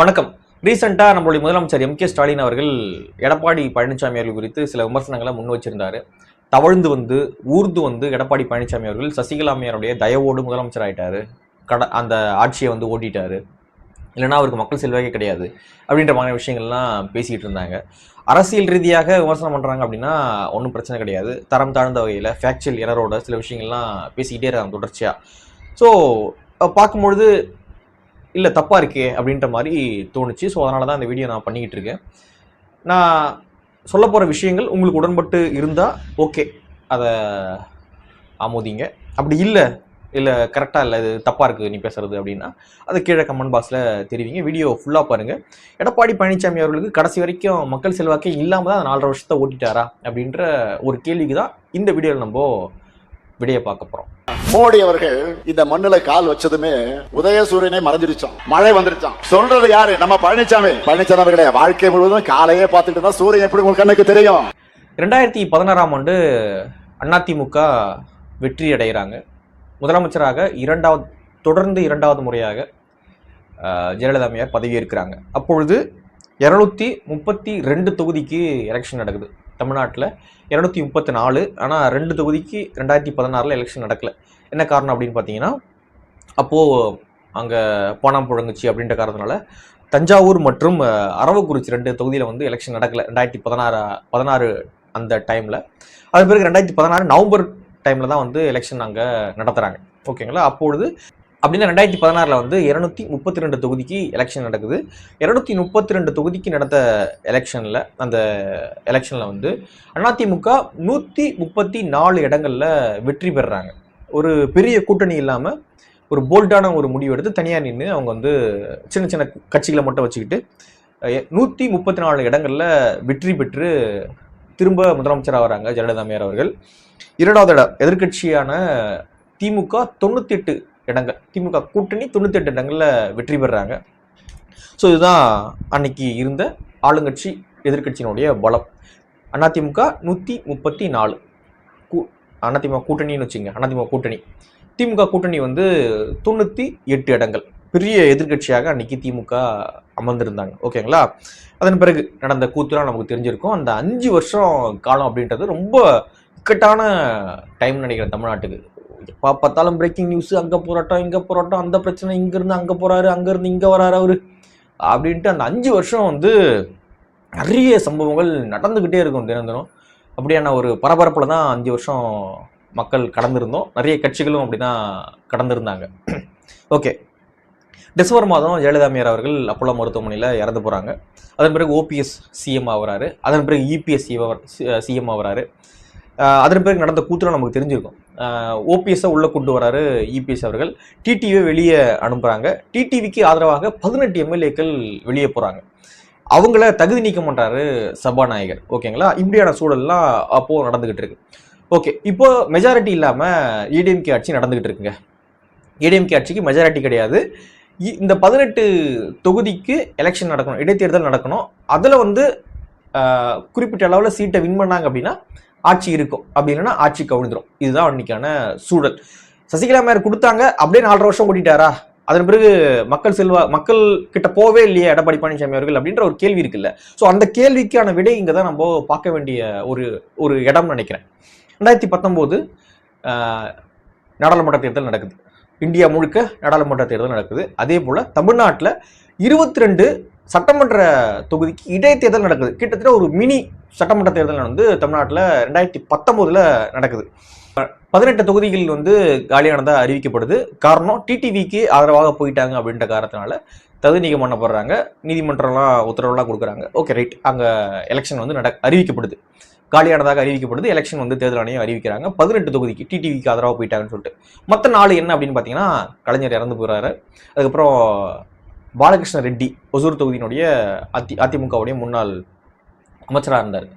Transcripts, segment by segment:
வணக்கம். ரீசெண்டாக நம்மளுடைய முதலமைச்சர் எம் கே ஸ்டாலின் அவர்கள் எடப்பாடி பழனிசாமி அவர்கள் குறித்து சில விமர்சனங்களை முன் வச்சிருந்தார். தவழ்ந்து வந்து ஊர்ந்து வந்து எடப்பாடி பழனிசாமி அவர்கள் சசிகலா அம்மையாருடைய தயவோடு முதலமைச்சர் ஆயிட்டாரு. கட அந்த ஆட்சியை வந்து ஓட்டிட்டாரு. இல்லைன்னா அவருக்கு மக்கள் செல்வாக்கே கிடையாது அப்படின்ற மாதிரி விஷயங்கள்லாம் பேசிக்கிட்டு இருந்தாங்க. அரசியல் ரீதியாக விமர்சனம் பண்ணுறாங்க அப்படின்னா ஒன்றும் பிரச்சனை கிடையாது. தரம் தாழ்ந்த வகையில் ஃபேக்சுவல் எரரோட சில விஷயங்கள்லாம் பேசிக்கிட்டே இருக்காங்க தொடர்ச்சியாக ஸோ பார்க்கும்பொழுது இல்லை தப்பாக இருக்கே அப்படின்ற மாதிரி தோணுச்சு. ஸோ அதனால தான் இந்த வீடியோ நான் பண்ணிக்கிட்டு இருக்கேன். நான் சொல்ல போகிற விஷயங்கள் உங்களுக்கு உடன்பட்டு இருந்தால் ஓகே அதை ஆமோதிங்க. அப்படி இல்லை இல்லை கரெக்டாக இல்லை இது தப்பாக இருக்குது நீ பேசுறது அப்படின்னா அது கீழே கமெண்ட் பாக்ஸில் தெரிவிங்க. வீடியோ ஃபுல்லாக பாருங்கள் எடப்பாடி பழனிசாமி அவர்களுக்கு கடைசி வரைக்கும் மக்கள் செல்வாக்கே இல்லாமல் தான் நாலரை வருஷத்தை ஓட்டிட்டாரா அப்படின்ற ஒரு கேள்விக்கு தான் இந்த வீடியோவில் நம்ம விடையை பார்க்க போகிறோம் மோடி அவர்கள் இந்த மண்ணுல கால் வச்சதுமே உதயசூரியனே மறைஞ்சிருச்சான் மழை வந்துருச்சான் சொல்றது யாரு? நம்ம பழனிசாமி பழனிசாமி அவர்களே வாழ்க்கை முழுவதும் காலையே பார்த்துட்டு தான் சூரியன் எப்படி உங்க கண்ணுக்கு தெரியும்? ரெண்டாயிரத்தி பதினாறாம் ஆண்டு அதிமுக வெற்றி அடைகிறாங்க. முதலமைச்சராக இரண்டாவது தொடர்ந்து இரண்டாவது முறையாக ஜெயலலிதா அம்மையார் பதவியேற்கிறாங்க. அப்பொழுது இரநூத்தி முப்பத்தி ரெண்டு தொகுதிக்கு எலெக்ஷன் நடக்குது. தமிழ்நாட்டில் இரநூத்தி முப்பத்தி நாலு ஆனால் ரெண்டு தொகுதிக்கு ரெண்டாயிரத்தி பதினாறில் எலெக்ஷன் நடக்கல. என்ன காரணம் அப்படின்னு பார்த்தீங்கன்னா அப்போது அங்கே பணம் புழங்குச்சு அப்படின்ற காரணத்தினால தஞ்சாவூர் மற்றும் அரவக்குறிச்சி ரெண்டு தொகுதியில் வந்து எலெக்ஷன் நடக்கல. ரெண்டாயிரத்தி பதினாறு பதினாறு அந்த டைமில் அது பிறகு ரெண்டாயிரத்தி பதினாறு நவம்பர் டைமில் தான் வந்து எலெக்ஷன் அங்கே நடத்துகிறாங்க ஓகேங்களா? அப்பொழுது அப்படின்னா ரெண்டாயிரத்தி பதினாறில் வந்து இரநூத்தி முப்பத்தி ரெண்டு தொகுதிக்கு எலெக்ஷன் நடக்குது. இரநூத்தி முப்பத்தி ரெண்டு தொகுதிக்கு நடந்த எலெக்ஷனில் அந்த எலெக்ஷனில் வந்து அதிமுக நூற்றி முப்பத்தி நாலு இடங்களில் வெற்றி பெறுறாங்க ஒரு பெரிய கூட்டணி இல்லாமல் ஒரு போல்டான ஒரு முடிவு எடுத்து தனியாக நின்று அவங்க வந்து சின்ன சின்ன கட்சிகளை மட்டும் வச்சுக்கிட்டு நூற்றி முப்பத்தி நாலு இடங்களில் வெற்றி பெற்று திரும்ப முதலமைச்சராக வராங்க ஜெயலலிதா அம்மையார் அவர்கள். இரண்டாவது இடம் எதிர்க்கட்சியான திமுக தொண்ணூற்றி எட்டு இடங்கள் திமுக கூட்டணி தொண்ணூற்றி எட்டு இடங்களில் வெற்றி பெறுறாங்க ஸோ இதுதான் அன்னைக்கு இருந்த ஆளுங்கட்சி எதிர்க்கட்சியினுடைய பலம். அதிமுக நூற்றி முப்பத்தி நாலு அதிமுக கூட்டணின்னு வச்சுங்க அதிமுக கூட்டணி. திமுக கூட்டணி வந்து தொண்ணூற்றி எட்டு இடங்கள். பெரிய எதிர்க்கட்சியாக அன்னைக்கு திமுக அமர்ந்திருந்தாங்க. ஓகேங்களா? அதன் பிறகு நடந்த கூத்துலாம் நமக்கு தெரிஞ்சிருக்கும். அந்த அஞ்சு வருஷம் காலம் அப்படின்றது ரொம்ப இக்கட்டான டைம் நினைக்கிறேன் தமிழ்நாட்டுக்கு. எப்போ பார்த்தாலும் பிரேக்கிங் நியூஸ் அங்கே போராட்டம் இங்கே போராட்டம் அந்த பிரச்சனை இங்கேருந்து அங்கே போகிறாரு அங்கேருந்து இங்கே வராரு அவர். அப்படின்ட்டு அந்த அஞ்சு வருஷம் வந்து நிறைய சம்பவங்கள் நடந்துக்கிட்டே இருக்கும் தினம் தினம். அப்படியான ஒரு பரபரப்பில் தான் அஞ்சு வருஷம் மக்கள் கடந்திருந்தோம். நிறைய கட்சிகளும் அப்படி தான் கடந்திருந்தாங்க. ஓகே. டிசம்பர் மாதம் ஜெயலலிதா அவர்கள் அப்போலோ மருத்துவமனையில் இறந்து போகிறாங்க அதன் பிறகு ஓபிஎஸ் சிஎம் ஆகிறாரு. அதன் பிறகு இபிஎஸ் சிஎம் ஆகிறாரு. அதன் பிறகு நடந்த கூத்துலாம் நமக்கு தெரிஞ்சிருக்கும். ஓபிஎஸ்ஸை உள்ளே கொண்டு வராரு இபிஎஸ் அவர்கள். டிடிவியை வெளியே அனுப்புகிறாங்க டிடிவிக்கு ஆதரவாக பதினெட்டு எம்எல்ஏக்கள் வெளியே போகிறாங்க அவங்கள தகுதி நீக்கம் பண்ணுறாரு சபாநாயகர் ஓகேங்களா? இப்படியான சூழல்லாம் அப்போது நடந்துக்கிட்டு இருக்கு. ஓகே இப்போ மெஜாரிட்டி இல்லாமல் ஏடிஎம்கே ஆட்சி நடந்துக்கிட்டு இருக்குங்க. ஏடிஎம்கே ஆட்சிக்கு மெஜாரிட்டி கிடையாது. இ- இந்த பதினெட்டு தொகுதிக்கு எலெக்ஷன் நடக்கணும் இடைத்தேர்தல் நடக்கணும். அதில் வந்து குறிப்பிட்ட அளவில் சீட்டை வின் பண்ணாங்க அப்படின்னா ஆட்சி இருக்கும். அப்படி இல்லைன்னா ஆட்சி கவிழ்ந்துடும் இதுதான் அன்னைக்கான சூழல். சசிகலா மேயர் கொடுத்தாங்க அப்படியே நாலரை வருஷம் ஓட்டிட்டாரா அதன் பிறகு மக்கள் செல்வா மக்கள் கிட்ட போவே இல்லையே எடப்பாடி பழனிசாமி அவர்கள் அப்படின்ற ஒரு கேள்வி இருக்குல்ல. ஸோ அந்த கேள்விக்கான விடை இங்கே தான் நம்ம பார்க்க வேண்டிய ஒரு ஒரு இடம் நினைக்கிறேன். ரெண்டாயிரத்தி பத்தொம்போது நாடாளுமன்ற தேர்தல் நடக்குது. இந்தியா முழுக்க நாடாளுமன்ற தேர்தல் நடக்குது. அதே போல் தமிழ்நாட்டில் இருபத்தி ரெண்டு சட்டமன்ற தொகுதிக்கு இடைத்தேர்தல் நடக்குது. கிட்டத்தட்ட ஒரு மினி சட்டமன்ற தேர்தல் வந்து தமிழ்நாட்டில் ரெண்டாயிரத்தி பத்தொம்போதில் நடக்குது. பதினெட்டு தொகுதிகள் வந்து காலியானதாக அறிவிக்கப்படுது. காரணம் டிடிவிக்கு ஆதரவாக போயிட்டாங்க அப்படின்ற காரணத்தினால தகுதி நீக்கம் பண்ணப்படுறாங்க. நீதிமன்றம்லாம் உத்தரவுலாம் கொடுக்குறாங்க. ஓகே ரைட் அங்கே எலெக்ஷன் வந்து நட அறிவிக்கப்படுது. காலியானதாக அறிவிக்கப்படுது. எலெக்ஷன் வந்து தேர்தல் ஆணையம் அறிவிக்கிறாங்க. பதினெட்டு தொகுதிக்கு டிடிவிக்கு ஆதரவாக போயிட்டாங்கன்னு சொல்லிட்டு. மற்ற நாள் என்ன அப்படின்னு பார்த்தீங்கன்னா கலைஞர் இறந்து போகிறாரு அதுக்கப்புறம் பாலகிருஷ்ண ரெட்டி ஒசூர் தொகுதியினுடைய அதி அதிமுகவுடைய முன்னாள் அமைச்சராக இருந்தார்.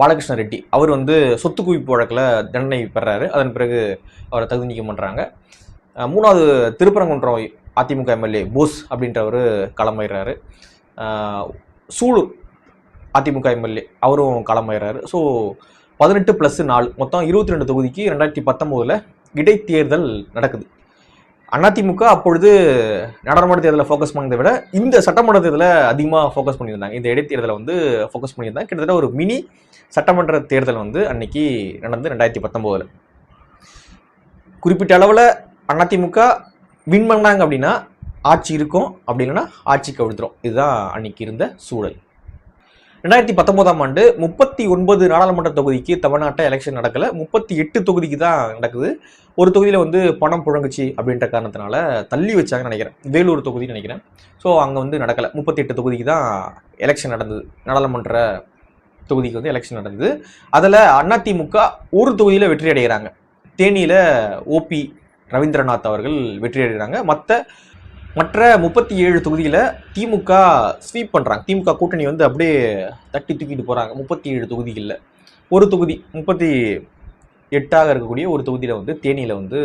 பாலகிருஷ்ண ரெட்டி. அவர் வந்து சொத்து குவிப்பு வழக்கில் தண்டனை பெறாரு. அதன் பிறகு அவரை தகுதி நீக்கம் பண்ணுறாங்க மூணாவது திருப்பரங்குன்றம் அதிமுக எம்எல்ஏ போஸ் அப்படின்றவர் களமாயிடுறாரு சூலூர் அதிமுக எம்எல்ஏ அவரும் களமாயிடுறாரு ஸோ பதினெட்டு ப்ளஸ் நாலு மொத்தம் இருபத்தி ரெண்டு தொகுதிக்கு ரெண்டாயிரத்தி பத்தொம்போதில் இடைத்தேர்தல் நடக்குது. அதிமுக அப்பொழுது நாடாளுமன்ற தேர்தலில் ஃபோக்கஸ் பண்ணதை விட இந்த சட்டமன்ற தேர்தலில் அதிகமாக ஃபோக்கஸ் பண்ணியிருந்தாங்க. இந்த இடைத்தேர்தலை வந்து ஃபோக்கஸ் பண்ணியிருந்தாங்க. கிட்டத்தட்ட ஒரு மினி சட்டமன்ற தேர்தல் வந்து அன்னைக்கு நடந்து ரெண்டாயிரத்தி பத்தொம்போதில். குறிப்பிட்ட அளவில் அதிமுக வின் பண்ணாங்க அப்படின்னா ஆட்சி இருக்கும் அப்படி இல்லைன்னா ஆட்சி கவிழ்த்துரும் இதுதான் அன்னைக்கு இருந்த சூழல். ரெண்டாயிரத்தி பத்தொன்பதாம் ஆண்டு முப்பத்தி ஒன்பது நாடாளுமன்ற தொகுதிக்கு தமிழ்நாட்டை எலெக்ஷன் நடக்கலை. முப்பத்தி எட்டு தொகுதிக்கு தான் நடக்குது. ஒரு தொகுதியில் வந்து பணம் புழங்குச்சு அப்படின்ற காரணத்தினால தள்ளி வச்சாங்கன்னு நினைக்கிறேன். வேலூர் தொகுதின்னு நினைக்கிறேன். ஸோ அங்கே வந்து நடக்கலை. முப்பத்தி எட்டு தொகுதிக்கு தான் எலெக்ஷன் நடந்தது. நாடாளுமன்ற தொகுதிக்கு வந்து எலெக்ஷன் நடந்தது. அதில் அதிமுக ஒரு தொகுதியில் வெற்றி அடைகிறாங்க. தேனியில் ஓபி ரவீந்திரநாத் அவர்கள் வெற்றி அடைகிறாங்க. மற்ற மற்ற முப்பத்தி ஏழு தொகுதியில் திமுக ஸ்வீப் பண்ணுறாங்க திமுக கூட்டணி வந்து அப்படியே தட்டி தூக்கிட்டு போகிறாங்க முப்பத்தி ஏழு தொகுதிகளில். ஒரு தொகுதி முப்பத்தி எட்டாக இருக்கக்கூடிய ஒரு தொகுதியில் வந்து தேனியில் வந்து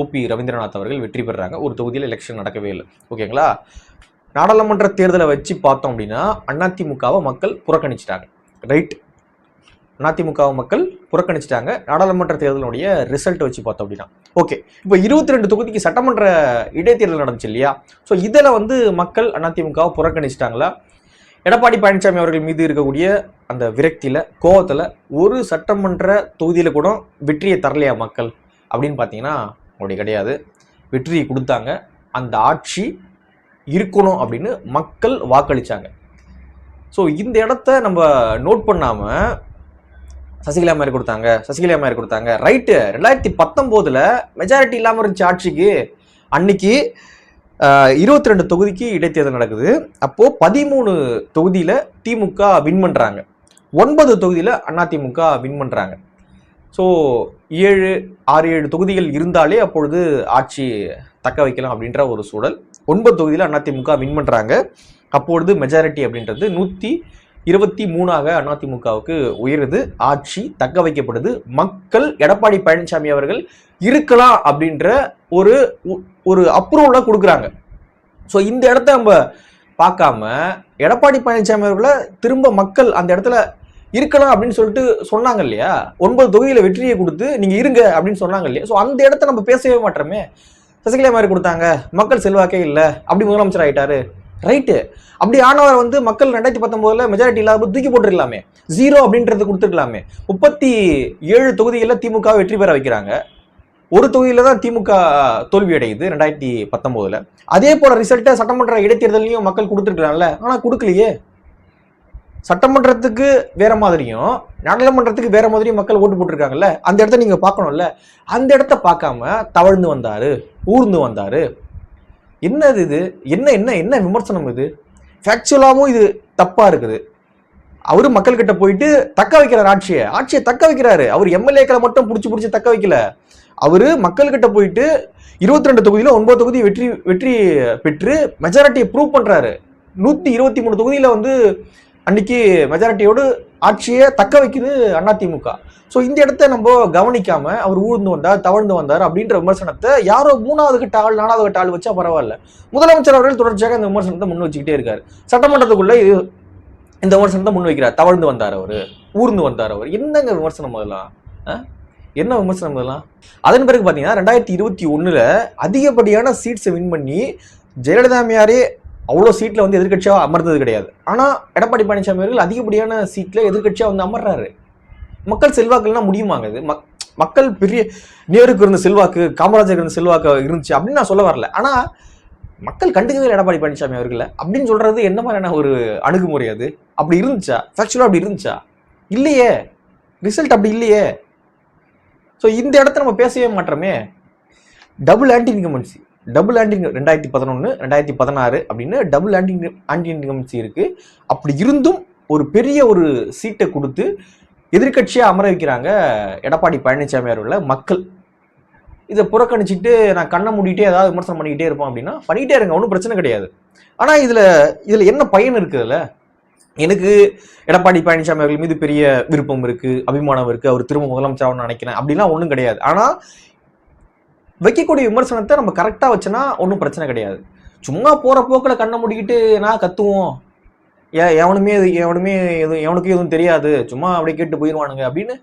ஓபி ரவீந்திரநாத் அவர்கள் வெற்றி பெறுறாங்க ஒரு தொகுதியில் எலெக்ஷன் நடக்கவே இல்லை. ஓகேங்களா நாடாளுமன்ற தேர்தலை வச்சு பார்த்தோம் அப்படின்னா அதிமுகவை மக்கள் புறக்கணிச்சிட்டாங்க. ரைட். அதிமுக மக்கள் புறக்கணிச்சிட்டாங்க. நாடாளுமன்ற தேர்தலுடைய ரிசல்ட் வச்சு பார்த்தோம் அப்படின்னா. ஓகே. இப்போ இருபத்தி ரெண்டு தொகுதிக்கு சட்டமன்ற இடைத்தேர்தல் நடந்துச்சு இல்லையா? ஸோ இதில் வந்து மக்கள் அதிமுகவை புறக்கணிச்சிட்டாங்களா? எடப்பாடி பழனிசாமி அவர்கள் மீது இருக்கக்கூடிய அந்த விரக்தியில் கோவத்தில் ஒரு சட்டமன்ற தொகுதியில் கூட வெற்றியை தரலையா மக்கள்? அப்படின்னு பார்த்தீங்கன்னா அப்படி கிடையாது. வெற்றியை கொடுத்தாங்க. அந்த ஆட்சி இருக்கணும் அப்படின்னு மக்கள் வாக்களிச்சாங்க. ஸோ இந்த இடத்த நம்ம நோட் பண்ணாமல் சசிகலா மாதிரி கொடுத்தாங்க சசிகலா மாதிரி கொடுத்தாங்க. ரைட்டு ரெண்டாயிரத்தி பத்தொம்போதில் மெஜாரிட்டி இல்லாமல் இருந்துச்சு ஆட்சிக்கு. அன்னைக்கு இருபத்தி ரெண்டு தொகுதிக்கு இடைத்தேர்தல் நடக்குது. அப்போது பதிமூணு தொகுதியில் திமுக வின் பண்ணுறாங்க ஒன்பது தொகுதியில் அதிமுக வின் பண்ணுறாங்க ஸோ ஏழு ஆறு ஏழு தொகுதிகள் இருந்தாலே அப்பொழுது ஆட்சி தக்க வைக்கலாம் அப்படின்ற ஒரு சூழல். ஒன்பது தொகுதியில் அதிமுக வின் பண்ணுறாங்க அப்பொழுது மெஜாரிட்டி அப்படின்றது நூற்றி இருபத்தி மூணாக அதிமுகவுக்கு உயருது. ஆட்சி தக்க வைக்கப்படுது. மக்கள் எடப்பாடி பழனிசாமி அவர்கள் இருக்கலாம் அப்படின்ற ஒரு ஒரு அப்ரூவலாக கொடுக்குறாங்க. ஸோ இந்த இடத்த நம்ம பார்க்காம எடப்பாடி பழனிசாமி அவர்களை திரும்ப மக்கள் அந்த இடத்துல இருக்கலாம் அப்படின்னு சொல்லிட்டு சொன்னாங்க இல்லையா? ஒன்பது தொகுதியில் வெற்றியை கொடுத்து நீங்கள் இருங்க அப்படின்னு சொன்னாங்க இல்லையா? ஸோ அந்த இடத்த நம்ம பேசவே மாட்டோமே. சசிகலா மாதிரி கொடுத்தாங்க. மக்கள் செல்வாக்கே இல்லை. அப்படி முதலமைச்சர் ஆயிட்டாரு. ரைட்டு அப்படி ஆனவர் வந்து மக்கள் ரெண்டாயிரத்தி பத்தொம்போதில் மெஜாரிட்டி இல்லாத தூக்கி போட்டுருக்கலாமே ஜீரோ அப்படின்றது கொடுத்துருக்கலாமே முப்பத்தி ஏழு தொகுதிகளில் திமுக வெற்றி பெற வைக்கிறாங்க. ஒரு தொகுதியில் தான் திமுக தோல்வி அடையுது ரெண்டாயிரத்தி பத்தொம்போதில் அதே போல ரிசல்ட்டை சட்டமன்ற இடைத்தேர்தலையும் மக்கள் கொடுத்துருக்கலாம்ல ஆனால் கொடுக்கலையே. சட்டமன்றத்துக்கு வேற மாதிரியும் நாடாளுமன்றத்துக்கு வேற மாதிரியும் மக்கள் ஓட்டு போட்டிருக்காங்கல்ல அந்த இடத்த நீங்க பார்க்கணும்ல. அந்த இடத்த பார்க்காம தவழ்ந்து வந்தாரு ஊர்ந்து வந்தாரு. என்னது இது? என்ன என்ன என்ன விமர்சனம் இது? ஃபேக்சுவலாகவும் இது தப்பா இருக்குது. அவரு மக்கள்கிட்ட போயிட்டு தக்க வைக்கிறார் ஆட்சியை. ஆட்சியை தக்க வைக்கிறாரு. அவர் எம்எல்ஏக்களை மட்டும் பிடிச்சி பிடிச்சி தக்க வைக்கல. அவரு மக்கள்கிட்ட போயிட்டு இருபத்தி ரெண்டு தொகுதியில ஒன்பது தொகுதி வெற்றி வெற்றி பெற்று மெஜாரிட்டியை ப்ரூவ் பண்றாரு. நூத்தி இருபத்தி மூணு தொகுதியில வந்து அன்னைக்கு மெஜாரிட்டியோடு ஆட்சியை தக்க வைக்குது அதிமுக. ஸோ இந்த இடத்த நம்ம கவனிக்காம அவர் ஊர்ந்து வந்தார் தவழ்ந்து வந்தார் அப்படின்ற விமர்சனத்தை யாரோ மூணாவது கட்ட ஆள் நாலாவது கட்ட ஆள் வச்சா பரவாயில்ல. முதலமைச்சர் அவர்கள் தொடர்ச்சியாக இந்த விமர்சனத்தை முன் வச்சுக்கிட்டே இருக்காரு. சட்டமன்றத்துக்குள்ள இது இந்த விமர்சனத்தை முன் வைக்கிறார். தவழ்ந்து வந்தார் அவர் ஊர்ந்து வந்தார் அவர். என்னங்க விமர்சனம் அதெல்லாம்? ஆ? என்ன விமர்சனம் இதெல்லாம் அதன் பிறகு பார்த்தீங்கன்னா ரெண்டாயிரத்தி இருபத்தி ஒன்றில் அதிகப்படியான சீட்ஸை வின் பண்ணி ஜெயலலிதா அவ்வளோ சீட்டில் வந்து எதிர்க்கட்சியாக அமர்ந்தது கிடையாது. ஆனால் எடப்பாடி பழனிசாமி அவர்கள் அதிகப்படியான சீட்டில் எதிர்கட்சியாக வந்து அமர்றாரு. மக்கள் செல்வாக்குலாம் முடியுமாங்க? இது மக் மக்கள் பெரிய நேருக்கு இருந்த செல்வாக்கு காமராஜருக்கு இருந்த செல்வாக்கு இருந்துச்சு அப்படின்னு நான் சொல்ல வரல. ஆனால் மக்கள் கண்டுக்கவே எடப்பாடி பழனிசாமி அவர்களை. அப்படின்னு சொல்கிறது என்ன மாதிரியான ஒரு அணுகுமுறை அது? அப்படி இருந்துச்சா? ஃபேக்சுவலாக அப்படி இருந்துச்சா? இல்லையே. ரிசல்ட் அப்படி இல்லையே. ஸோ இந்த இடத்த நம்ம பேசவே மாட்டோமே. Double anti incumbency double anti ரெண்டாயிரத்தி பதினொன்று ரெண்டாயிரத்தி பதினாறு அப்படின்னு டபுள் ஆன்டி ஆன்டி இன்கமன்சி இருக்குது அப்படி இருந்தும் ஒரு பெரிய ஒரு சீட்டை கொடுத்து எதிர்க்கட்சியாக அமர வைக்கிறாங்க எடப்பாடி பழனிசாமி அவர்களை மக்கள். இதை புறக்கணிச்சிட்டு நான் கண்ணை மூடிட்டே ஏதாவது விமர்சனம் பண்ணிக்கிட்டே இருப்போம் அப்படின்னா பண்ணிக்கிட்டே இருங்க ஒன்றும் பிரச்சனை கிடையாது. ஆனால் இதில் இதில் என்ன பயன் இருக்குதுல்ல எனக்கு எடப்பாடி பழனிசாமி அவர்கள் மீது பெரிய விருப்பம் இருக்குது அபிமானம் இருக்குது அவர் திரும்ப முதலமைச்சர் நினைக்கிறேன். அப்படிலாம் ஒன்றும் கிடையாது. ஆனால் வைக்கக்கூடிய விமர்சனத்தை நம்ம கரெக்டாக வச்சுனா ஒன்றும் பிரச்சனை கிடையாது. சும்மா போகிற போக்கில் கண்ணை முடிக்கிட்டு நான் கத்துவோம்? ஏ எவனுமே இது எவனுமே எதுவும் எவனுக்கும் எதுவும் தெரியாது. சும்மா அப்படியே கேட்டு போயிடுவானுங்க அப்படின்னு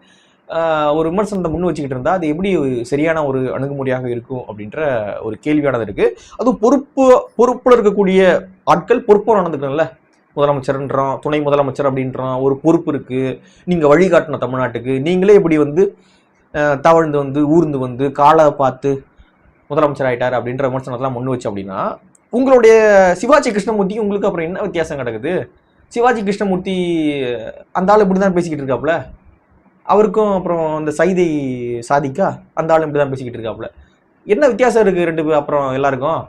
ஒரு விமர்சனத்தை முன் வச்சுக்கிட்டு இருந்தால் அது எப்படி சரியான ஒரு அணுகுமுறையாக இருக்கும் அப்படின்ற ஒரு கேள்வியானது இருக்குது அதுவும் பொறுப்பு பொறுப்பில் இருக்கக்கூடிய ஆட்கள் பொறுப்போடு நடந்துக்கணும்ல முதலமைச்சர்ன்றோம் துணை முதலமைச்சர் அப்படின்றோம் ஒரு பொறுப்பு இருக்குது நீங்கள் வழிகாட்டணும் தமிழ்நாட்டுக்கு நீங்களே இப்படி வந்து தவழ்ந்து வந்து ஊர்ந்து வந்து காலை பார்த்து முதலமைச்சர் ஆயிட்டார் அப்படின்ற விமர்சனத்தெல்லாம் முன் வச்சு அப்படின்னா உங்களுடைய சிவாஜி கிருஷ்ணமூர்த்திக்கு உங்களுக்கு அப்புறம் என்ன வித்தியாசம் கிடக்குது? சிவாஜி கிருஷ்ணமூர்த்தி அந்த ஆள் இப்படி தான் பேசிக்கிட்டு இருக்காப்புல? அவருக்கும் அப்புறம் இந்த சைதை சாதிக்கா? அந்த ஆளும் இப்படி தான் பேசிக்கிட்டு இருக்காப்புல? என்ன வித்தியாசம் இருக்குது ரெண்டு பேர் அப்புறம் எல்லாருக்கும்?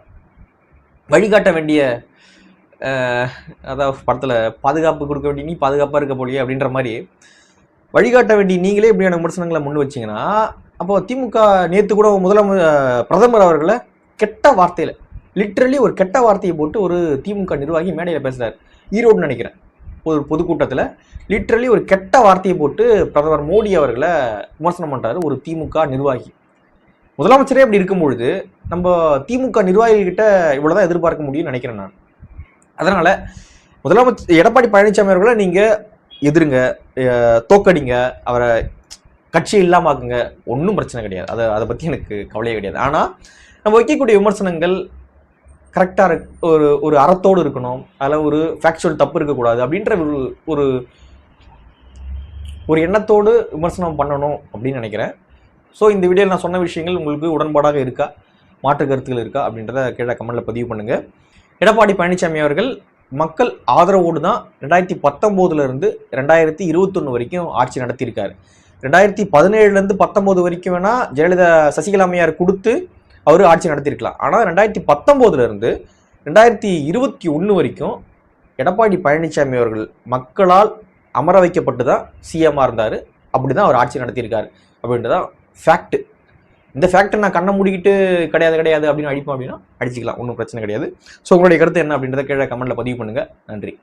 வழிகாட்ட வேண்டிய அதாவது படத்தில் பாதுகாப்பு கொடுக்க வேண்டிய நீ பாதுகாப்பாக இருக்க போலியே அப்படின்ற மாதிரி வழிகாட்ட வேண்டிய நீங்களே இப்படியான விமர்சனங்களை முன் வச்சீங்கன்னா அப்போ திமுக நேற்று கூட முதலமை பிரதமர் அவர்களை கெட்ட வார்த்தையில் லிட்ரலி ஒரு கெட்ட வார்த்தையை போட்டு ஒரு திமுக நிர்வாகி மேடையில் பேசுகிறார் ஈரோடுன்னு நினைக்கிறேன். ஒரு பொதுக்கூட்டத்தில் லிட்ரலி ஒரு கெட்ட வார்த்தையை போட்டு பிரதமர் மோடி அவர்களை விமர்சனம் பண்ணுறாரு ஒரு திமுக நிர்வாகி. முதலமைச்சரே அப்படி இருக்கும் பொழுது நம்ம திமுக நிர்வாகிகிட்ட இவ்வளோதான் எதிர்பார்க்க முடியும்னு நினைக்கிறேன் நான். அதனால் முதலமைச்சர் எடப்பாடி பழனிசாமி அவர்களை நீங்கள் எதிருங்க தோக்கடிங்க அவரை கட்சி இல்லாமாக்குங்க ஒன்றும் பிரச்சனை கிடையாது. அதை அதை பற்றி எனக்கு கவலையே கிடையாது. ஆனால் நம்ம வைக்கக்கூடிய விமர்சனங்கள் கரெக்டாக ஒரு ஒரு அறத்தோடு இருக்கணும். அதில் ஒரு ஃபேக்சுவல் தப்பு இருக்கக்கூடாது அப்படின்ற ஒரு ஒரு ஒரு எண்ணத்தோடு விமர்சனம் பண்ணணும் அப்படின்னு நினைக்கிறேன். ஸோ இந்த வீடியோவில் நான் சொன்ன விஷயங்கள் உங்களுக்கு உடன்பாடாக இருக்கா? மாற்று கருத்துக்கள் இருக்கா? அப்படின்றத கீழே கமெண்ட்டில் பதிவு பண்ணுங்கள் எடப்பாடி பழனிசாமி அவர்கள் மக்கள் ஆதரவோடு தான் ரெண்டாயிரத்தி பத்தொம்போதுலேருந்து ரெண்டாயிரத்தி இருபத்தொன்று வரைக்கும் ஆட்சி நடத்தியிருக்காரு. ரெண்டாயிரத்தி பதினேழுலேருந்து பத்தொம்போது வரைக்கும் வேணால் ஜெயலலிதா சசிகலா அம்மையார் கொடுத்து அவர் ஆட்சி நடத்தியிருக்கலாம். ஆனால் ரெண்டாயிரத்தி பத்தொம்போதுலேருந்து ரெண்டாயிரத்தி இருபத்தி ஒன்று வரைக்கும் எடப்பாடி பழனிசாமி அவர்கள் மக்களால் அமர வைக்கப்பட்டு தான் சிஎம்மாக இருந்தார். அப்படி தான் அவர் ஆட்சி நடத்தியிருக்காரு அப்படின்றதான் ஃபேக்ட் இந்த ஃபேக்டர் நான் கண்ணை மூடிக்கிட்டு கிடையாது கிடையாது அப்படின்னு அடிப்போம் அப்படின்னா அடிச்சிக்கலாம். ஒன்றும் பிரச்சனை கிடையாது. ஸோ உங்களுடைய கருத்து என்ன அப்படின்றத கீழே கமெண்ட்டில் பதிவு பண்ணுங்கள் நன்றி.